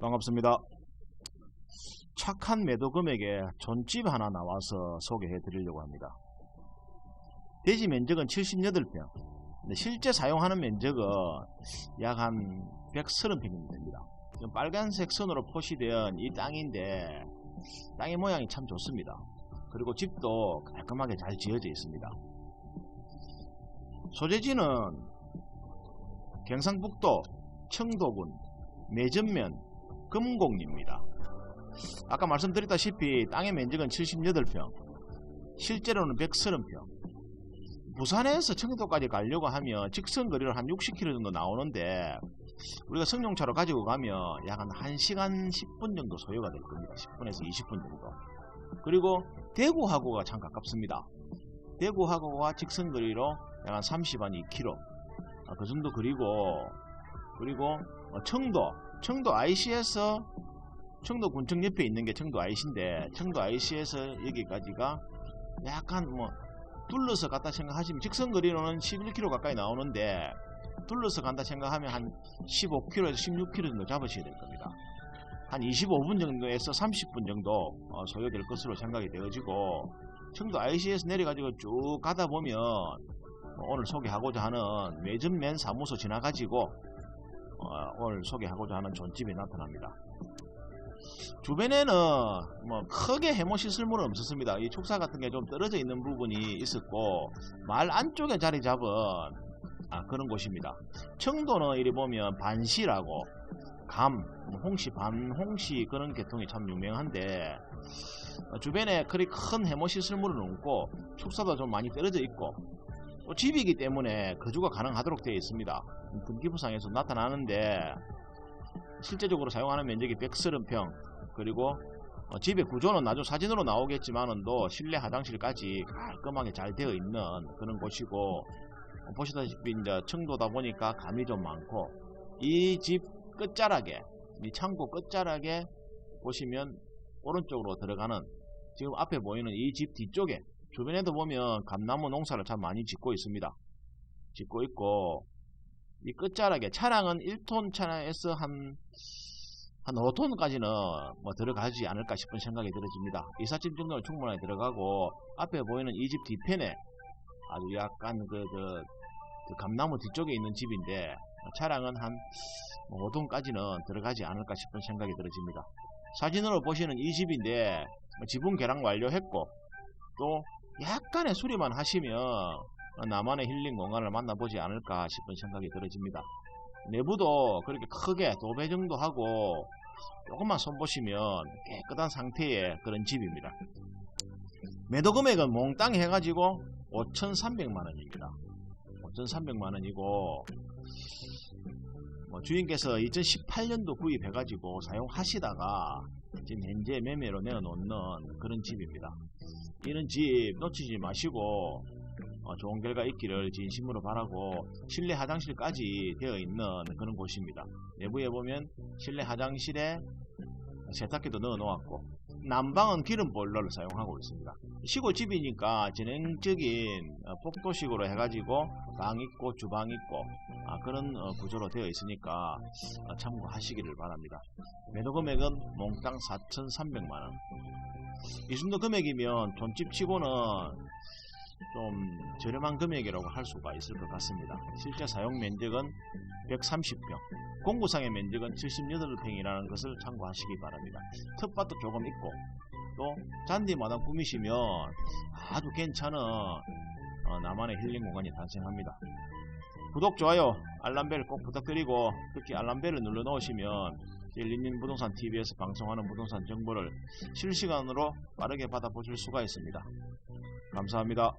반갑습니다. 착한 매도 금액에 존집 하나 나와서 소개해 드리려고 합니다. 대지 면적은 78평, 실제 사용하는 면적은 약 한 130평 됩니다. 빨간색 선으로 표시된 이 땅인데 땅의 모양이 참 좋습니다. 그리고 집도 깔끔하게 잘 지어져 있습니다. 소재지는 경상북도 청도군 매전면 금곡리입니다. 아까 말씀드렸다시피 땅의 면적은 78평, 실제로는 130평. 부산에서 청도까지 가려고 하면 직선 거리로 한 60km 정도 나오는데 우리가 승용차로 가지고 가면 약 한 1시간 10분 정도 소요가 될 겁니다. 10분에서 20분 정도. 그리고 대구하고가 참 가깝습니다. 대구하고가 직선 거리로 약 한 30, 한 2km. 아, 그 정도 그리고 그리고 어, 청도 청도 IC에서 청도 군청 옆에 있는 게 청도 IC인데 청도 IC에서 여기까지가 약간 뭐 둘러서 갔다 생각하시면 직선 거리로는 11km 가까이 나오는데 둘러서 간다 생각하면 한 15km에서 16km 정도 잡으셔야 될 겁니다. 한 25분 정도에서 30분 정도 어, 소요될 것으로 생각이 되어지고 청도 IC에서 내려가지고 쭉 가다 보면 어, 오늘 소개하고자 하는 매점면 사무소 지나가지고 어, 오늘 소개하고자 하는 존집이 나타납니다. 주변에는 뭐 크게 해모 시설물은 없었습니다. 이 축사 같은 게 좀 떨어져 있는 부분이 있었고 말 안쪽에 자리 잡은 아, 그런 곳입니다. 청도는 이리 보면 반시라고 감, 뭐 홍시, 반홍시 그런 계통이 참 유명한데 어, 주변에 그리 큰 해모 시설물은 없고 축사도 좀 많이 떨어져 있고 또 집이기 때문에 거주가 가능하도록 되어 있습니다. 등기부상에서 나타나는데 실제적으로 사용하는 면적이 130평 그리고 어, 집의 구조는 나중 사진으로 나오겠지만은도 실내 화장실까지 깔끔하게 잘 되어 있는 그런 곳이고 어, 보시다시피 이제 청도다 보니까 감이 좀 많고 이 집 끝자락에 이 창고 끝자락에 보시면 오른쪽으로 들어가는 지금 앞에 보이는 이 집 뒤쪽에 주변에도 보면 감나무 농사를 참 많이 짓고 있습니다. 짓고 있고 이 끝자락에 차량은 1톤 차량에서 한, 한 5톤까지는 뭐 들어가지 않을까 싶은 생각이 들어집니다. 이삿짐 정도는 충분하게 들어가고 앞에 보이는 이 집 뒤편에 아주 약간 그, 그, 그 감나무 뒤쪽에 있는 집인데 차량은 한 5톤까지는 들어가지 않을까 싶은 생각이 들어집니다. 사진으로 보시는 이 집인데 뭐 지붕 개량 완료했고 또 약간의 수리만 하시면 나만의 힐링 공간을 만나보지 않을까 싶은 생각이 들어집니다. 내부도 그렇게 크게 도배 정도 하고 조금만 손보시면 깨끗한 상태의 그런 집입니다. 매도 금액은 몽땅 해가지고 5,300만원입니다. 5,300만원이고 뭐 주인께서 2018년도 구입해가지고 사용하시다가 지금 현재 매매로 내어놓는 그런 집입니다. 이런 집 놓치지 마시고 어, 좋은 결과 있기를 진심으로 바라고 실내 화장실까지 되어 있는 그런 곳입니다. 내부에 보면 실내 화장실에 세탁기도 넣어 놓았고 난방은 기름 보일러를 사용하고 있습니다. 시골집이니까 전형적인 어, 복도식으로 해가지고 방 있고 주방 있고 아, 그런 어, 구조로 되어 있으니까 어, 참고하시기를 바랍니다. 매도 금액은 몽땅 4,300만원 이 정도 금액이면 돈집 치고는 좀 저렴한 금액이라고 할 수가 있을 것 같습니다. 실제 사용 면적은 130평, 공구상의 면적은 78평이라는 것을 참고하시기 바랍니다. 텃밭도 조금 있고 또 잔디마다 꾸미시면 아주 괜찮은 어, 나만의 힐링 공간이 탄생합니다. 구독, 좋아요, 알람벨 꼭 부탁드리고 특히 알람벨을 눌러 놓으시면 릴리님 부동산 TV에서 방송하는 부동산 정보를 실시간으로 빠르게 받아보실 수가 있습니다. 감사합니다.